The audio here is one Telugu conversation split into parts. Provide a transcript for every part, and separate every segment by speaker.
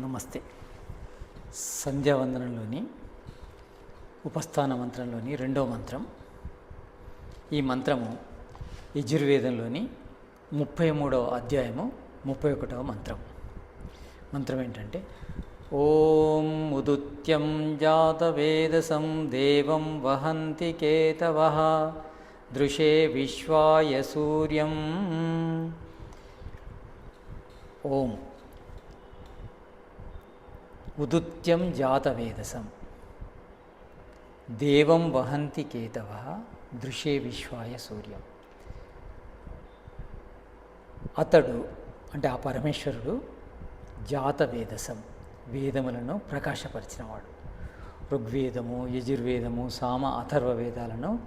Speaker 1: నమస్తే. సంధ్యావందనంలోని ఉపస్థాన మంత్రంలోని రెండో మంత్రం. ఈ మంత్రము యజుర్వేదంలోని ముప్పై మూడవ అధ్యాయము ముప్పై ఒకటవ మంత్రం. మంత్రం ఏంటంటే ఓం ఉదుత్యం జాతవేదసం దేవం వహంతి కేతవ దృశే విశ్వాయ సూర్యం. ఓం. ఉదుత్యం జాతవేదసం. దేవం వహంతి కేతవ దృశే విశ్వాయ సూర్యం. అతడు అంటే ఆ పరమేశ్వరుడు జాతవేదసం వేదములను ప్రకాశపరిచినవాడు. ఋగ్వేదము యజుర్వేదము సామ అథర్వ వేదాలను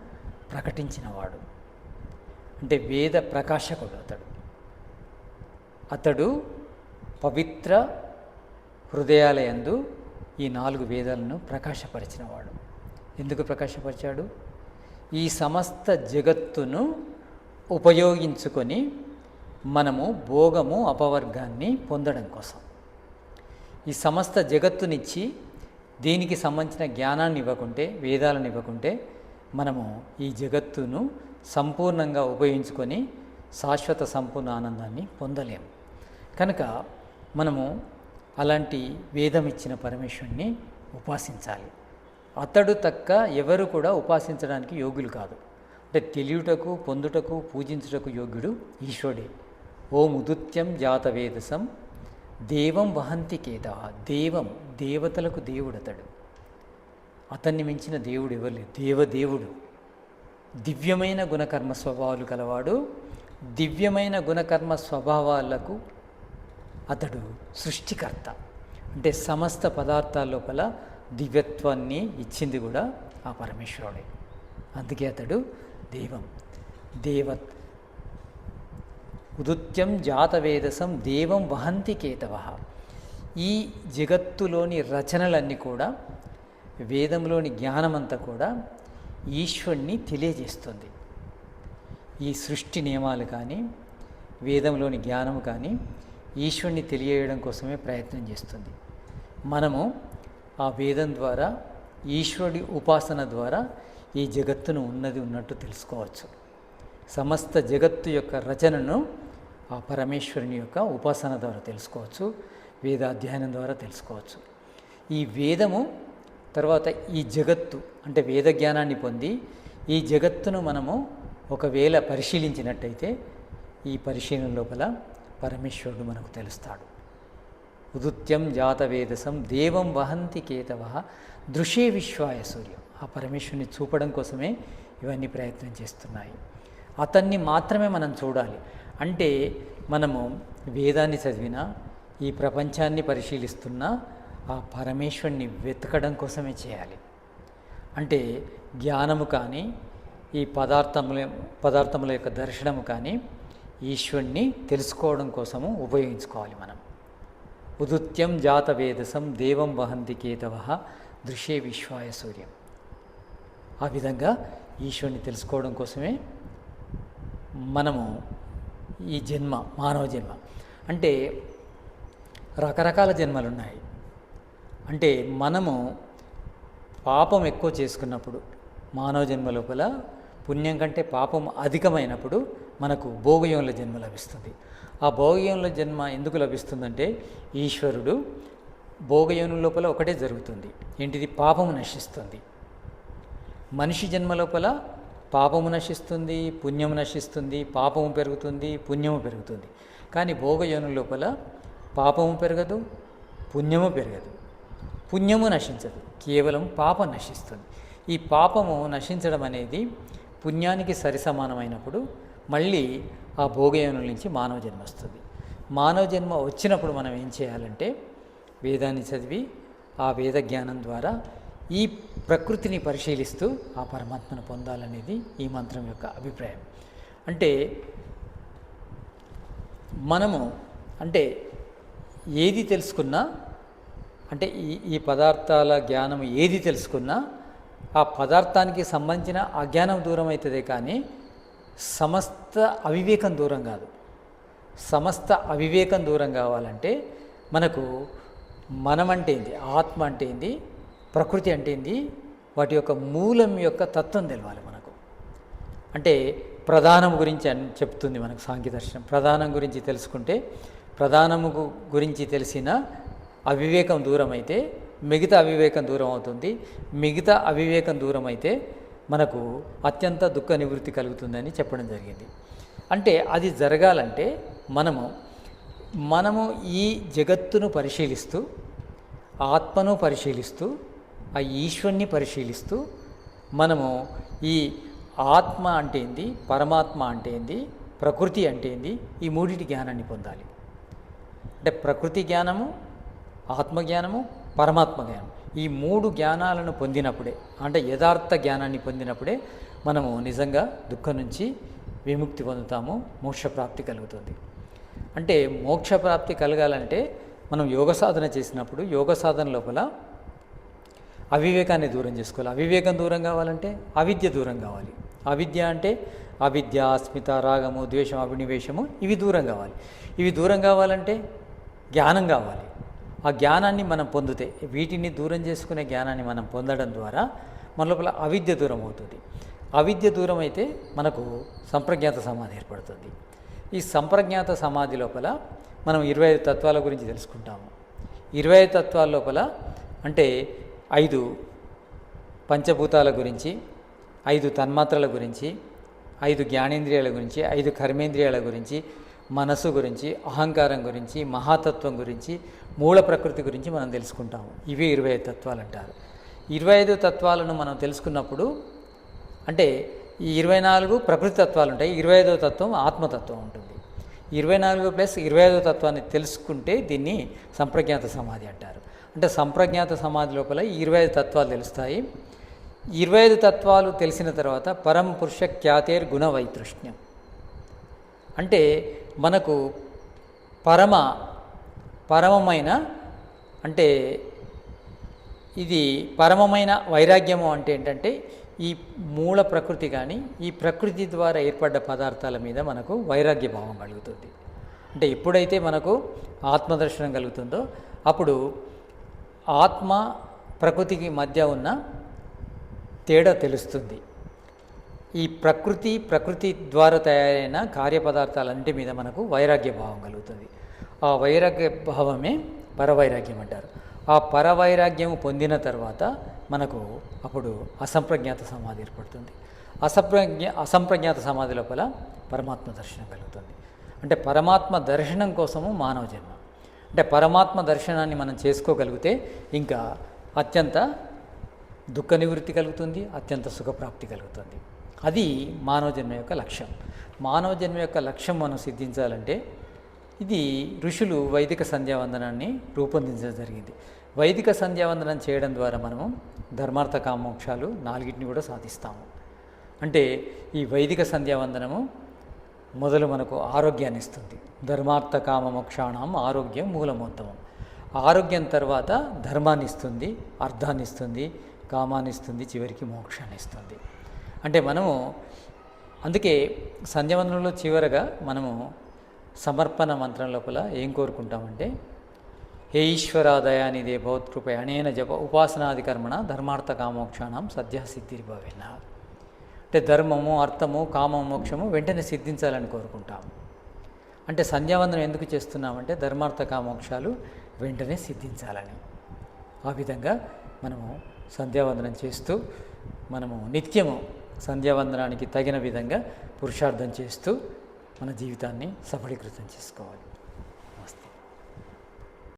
Speaker 1: ప్రకటించినవాడు. అంటే వేద ప్రకాశకుడు అతడు. అతడు పవిత్ర హృదయాలయందు ఈ నాలుగు వేదాలను ప్రకాశపరిచినవాడు. ఎందుకు ప్రకాశపరిచాడు? ఈ సమస్త జగత్తును ఉపయోగించుకొని మనము భోగము అపవర్గాన్ని పొందడం కోసం. ఈ సమస్త జగత్తునిచ్చి దీనికి సంబంధించిన జ్ఞానాన్ని ఇవ్వకుంటే వేదాలను ఇవ్వకుంటే మనము ఈ జగత్తును సంపూర్ణంగా ఉపయోగించుకొని శాశ్వత సంపూర్ణ ఆనందాన్ని పొందలేము. కనుక మనము అలాంటి వేదం ఇచ్చిన పరమేశ్వరుణ్ణి ఉపాసించాలి. అతడు తక్క ఎవరు కూడా ఉపాసించడానికి యోగులు కాదు. అంటే తెలియుటకు పొందుటకు పూజించుటకు యోగ్యుడు ఈశ్వరుడే. ఓం ఉదుత్యం జాతవేదసం దేవం వహంతి కేత దేవం దేవతలకు దేవుడు అతడు అతన్ని మించిన దేవుడు ఎవరు లేరు దేవదేవుడు. దివ్యమైన గుణకర్మ స్వభావాలు కలవాడు దివ్యమైన గుణకర్మ స్వభావాలకు అతడు సృష్టికర్త. అంటే సమస్త పదార్థాల లోపల దివ్యత్వాన్ని ఇచ్చింది కూడా ఆ పరమేశ్వరుడే. అందుకే అతడు దేవం. దేవత్ ఉదుత్యం జాతవేదసం దేవం వహంతి కేతవ. ఈ జగత్తులోని రచనలన్నీ కూడా వేదంలోని జ్ఞానమంతా కూడా ఈశ్వరుణ్ణి తెలియజేస్తుంది. ఈ సృష్టి నియమాలు కానీ వేదంలోని జ్ఞానము కానీ ఈశ్వరుని తెలియజేయడం కోసమే ప్రయత్నం చేస్తుంది. మనము ఆ వేదం ద్వారా ఈశ్వరుడి ఉపాసన ద్వారా ఈ జగత్తును ఉన్నది ఉన్నట్టు తెలుసుకోవచ్చు. సమస్త జగత్తు యొక్క రచనను ఆ పరమేశ్వరుని యొక్క ఉపాసన ద్వారా తెలుసుకోవచ్చు వేదాధ్యయనం ద్వారా తెలుసుకోవచ్చు. ఈ వేదము తర్వాత ఈ జగత్తు అంటే వేద జ్ఞానాన్ని పొంది ఈ జగత్తును మనము ఒకవేళ పరిశీలించినట్టయితే ఈ పరిశీలన లోపల పరమేశ్వరుడు మనకు తెలుస్తాడు. ఉదుత్యం జాతవేదసం దేవం వహంతి కేతవ దృశే విశ్వాయ సూర్యం. ఆ పరమేశ్వరుని చూపడం కోసమే ఇవన్నీ ప్రయత్నం చేస్తున్నాయి. అతన్ని మాత్రమే మనం చూడాలి. అంటే మనము వేదాన్ని చదివినా ఈ ప్రపంచాన్ని పరిశీలిస్తున్నా ఆ పరమేశ్వరుని వెతకడం కోసమే చేయాలి. అంటే జ్ఞానము కానీ ఈ పదార్థముల పదార్థముల యొక్క దర్శనము కానీ ఈశ్వరుణ్ణి తెలుసుకోవడం కోసము ఉపయోగించుకోవాలి మనం. ఉదుత్యం జాతవేదసం దేవం వహంతి కేతవ దృశ్యే విశ్వాయ సూర్యం. ఆ విధంగా ఈశ్వరుని తెలుసుకోవడం కోసమే మనము ఈ జన్మ మానవ జన్మ. అంటే రకరకాల జన్మలు ఉన్నాయి అంటే మనము పాపం ఎక్కువ చేసుకున్నప్పుడు మానవ జన్మ లోపల పుణ్యం కంటే పాపం అధికమైనప్పుడు మనకు భోగయోనుల జన్మ లభిస్తుంది. ఆ భోగయోనుల జన్మ ఎందుకు లభిస్తుందంటే ఈశ్వరుడు భోగయోనుల లోపల ఒకటే జరుగుతుంది. ఏంటిది? పాపము నశిస్తుంది. మనిషి జన్మ లోపల పాపము నశిస్తుంది పుణ్యము నశిస్తుంది పాపము పెరుగుతుంది పుణ్యము పెరుగుతుంది. కానీ భోగయోను లోపల పాపము పెరగదు పుణ్యము పెరగదు. పుణ్యము నశించదు. కేవలం పాపం నశిస్తుంది. ఈ పాపము నశించడం అనేది పుణ్యానికి సరిసమానమైనప్పుడు మళ్ళీ ఆ భోగయోనుల నుంచి మానవ జన్మ వస్తుంది. మానవ జన్మ వచ్చినప్పుడు మనం ఏం చేయాలంటే వేదాన్ని చదివి ఆ వేద జ్ఞానం ద్వారా ఈ ప్రకృతిని పరిశీలిస్తూ ఆ పరమాత్మను పొందాలనేది ఈ మంత్రం యొక్క అభిప్రాయం. అంటే మనము అంటే ఏది తెలుసుకున్నా అంటే ఈ ఈ పదార్థాల జ్ఞానం ఏది తెలుసుకున్నా ఆ పదార్థానికి సంబంధించిన అజ్ఞానం దూరం అవుతుందే కానీ సమస్త అవివేకం దూరం కాదు. సమస్త అవివేకం దూరం కావాలంటే మనకు మనం అంటే ఏంది? ఆత్మ అంటే ఏంది? ప్రకృతి అంటే ఏంది? వాటి యొక్క మూలం యొక్క తత్వం తెలవాలి మనకు. అంటే ప్రధానం గురించి అని చెప్తుంది మనకు సాంఖ్య దర్శనం. ప్రధానం గురించి తెలుసుకుంటే ప్రధానము గురించి తెలిసిన అవివేకం దూరం అయితే మిగతా అవివేకం దూరం అవుతుంది. మిగతా అవివేకం దూరం అయితే మనకు అత్యంత దుఃఖ నివృత్తి కలుగుతుందని చెప్పడం జరిగింది. అంటే అది జరగాలంటే మనము మనము ఈ జగత్తును పరిశీలిస్తూ ఆత్మను పరిశీలిస్తూ ఆ ఈశ్వరుని పరిశీలిస్తూ మనము ఈ ఆత్మ అంటే ఏంది పరమాత్మ అంటే ఏంది ప్రకృతి అంటే ఏంది ఈ మూడిటి జ్ఞానాన్ని పొందాలి. అంటే ప్రకృతి జ్ఞానము ఆత్మజ్ఞానము పరమాత్మ జ్ఞానం. ఈ మూడు జ్ఞానాలను పొందినప్పుడే అంటే యథార్థ జ్ఞానాన్ని పొందినప్పుడే మనము నిజంగా దుఃఖం నుంచి విముక్తి పొందుతాము మోక్షప్రాప్తి కలుగుతుంది. అంటే మోక్షప్రాప్తి కలగాలంటే మనం యోగ సాధన చేసినప్పుడు యోగ సాధన లోపల అవివేకాన్ని దూరం చేసుకోవాలి. అవివేకం దూరం కావాలంటే అవిద్య దూరం కావాలి. అవిద్య అంటే అవిద్య అస్మిత రాగము ద్వేషం అభినివేశము ఇవి దూరం కావాలి. ఇవి దూరం కావాలంటే జ్ఞానం కావాలి. ఆ జ్ఞానాన్ని మనం పొందితే వీటిని దూరం చేసుకునే జ్ఞానాన్ని మనం పొందడం ద్వారా మన లోపల అవిద్య దూరం అవుతుంది. అవిద్య దూరం అయితే మనకు సంప్రజ్ఞాత సమాధి ఏర్పడుతుంది. ఈ సంప్రజ్ఞాత సమాధి లోపల మనం ఇరవై ఐదు తత్వాల గురించి తెలుసుకుంటాము. ఇరవై ఐదు తత్వాల లోపల అంటే ఐదు పంచభూతాల గురించి ఐదు తన్మాత్రల గురించి ఐదు జ్ఞానేంద్రియాల గురించి ఐదు కర్మేంద్రియాల గురించి మనసు గురించి అహంకారం గురించి మహాతత్వం గురించి మూల ప్రకృతి గురించి మనం తెలుసుకుంటాము. ఇవి ఇరవై ఐదు తత్వాలు అంటారు ఇరవై ఐదు తత్వాలను మనం తెలుసుకున్నప్పుడు అంటే ఈ ఇరవై నాలుగు ప్రకృతి తత్వాలు ఉంటాయి. ఇరవై ఐదో తత్వం ఆత్మతత్వం ఉంటుంది. ఇరవై నాలుగు ప్లస్ ఇరవై ఐదో తత్వాన్ని తెలుసుకుంటే దీన్ని సంప్రజ్ఞాత సమాధి అంటారు. అంటే సంప్రజ్ఞాత సమాధి లోపల ఈ ఇరవై ఐదు తత్వాలు తెలుస్తాయి. ఇరవై ఐదు తత్వాలు తెలిసిన తర్వాత పరం పురుష ఖ్యాతేర్ గుణ వైతృష్ణ్యం. అంటే మనకు పరమ పరమమైన అంటే ఇది పరమమైన వైరాగ్యము అంటే ఏంటంటే ఈ మూల ప్రకృతి కానీ ఈ ప్రకృతి ద్వారా ఏర్పడ్డ పదార్థాల మీద మనకు వైరాగ్య భావం కలుగుతుంది. అంటే ఎప్పుడైతే మనకు ఆత్మదర్శనం కలుగుతుందో అప్పుడు ఆత్మ ప్రకృతికి మధ్య ఉన్న తేడా తెలుస్తుంది. ఈ ప్రకృతి ప్రకృతి ద్వారా తయారైన కార్యపదార్థాలంటి మీద మనకు వైరాగ్య భావం కలుగుతుంది. ఆ వైరాగ్య భావమే పరవైరాగ్యం అంటారు. ఆ పరవైరాగ్యం పొందిన తర్వాత మనకు అప్పుడు అసంప్రజ్ఞాత సమాధి ఏర్పడుతుంది. అసంప్రజ్ఞ అసంప్రజ్ఞాత సమాధి లోపల పరమాత్మ దర్శనం కలుగుతుంది. అంటే పరమాత్మ దర్శనం కోసము మానవ జన్మ. అంటే పరమాత్మ దర్శనాన్ని మనం చేసుకోగలిగితే ఇంకా అత్యంత దుఃఖ నివృత్తి కలుగుతుంది అత్యంత సుఖప్రాప్తి కలుగుతుంది. అది మానవ జన్మ యొక్క లక్ష్యం. మానవ జన్మ యొక్క లక్ష్యం మనం సిద్ధించాలంటే ఇది ఋషులు వైదిక సంధ్యావందనాన్ని రూపొందించడం జరిగింది. వైదిక సంధ్యావందనం చేయడం ద్వారా మనము ధర్మార్థ కామోక్షాలు నాలుగిటిని కూడా సాధిస్తాము. అంటే ఈ వైదిక సంధ్యావందనము మొదలు మనకు ఆరోగ్యాన్ని ఇస్తుంది. ధర్మార్థ కామ మోక్షాణం ఆరోగ్యం మూలమోత్తమం. ఆరోగ్యం తర్వాత ధర్మాన్ని ఇస్తుంది అర్థాన్ని ఇస్తుంది కామాన్ని ఇస్తుంది చివరికి మోక్షాన్ని ఇస్తుంది. అంటే మనము అందుకే సంధ్యావందనంలో చివరగా మనము సమర్పణ మంత్రం లోపల ఏం కోరుకుంటామంటే హే ఈశ్వరాదయానిదే భవత్కృప అనేన జప ఉపాసనాది కర్మణ ధర్మార్థ కామోక్షాణం సద్య సిద్ధిర్భవేన అంటే ధర్మము అర్థము కామము మోక్షము వెంటనే సిద్ధించాలని కోరుకుంటాము అంటే సంధ్యావందనం ఎందుకు చేస్తున్నామంటే ధర్మార్థ కామోక్షాలు వెంటనే సిద్ధించాలని. ఆ విధంగా మనము సంధ్యావందనం చేస్తూ మనము నిత్యము సంధ్యావందనానికి తగిన విధంగా పురుషార్థం చేస్తూ మన జీవితాన్ని సఫలీకృతం చేసుకోవాలి.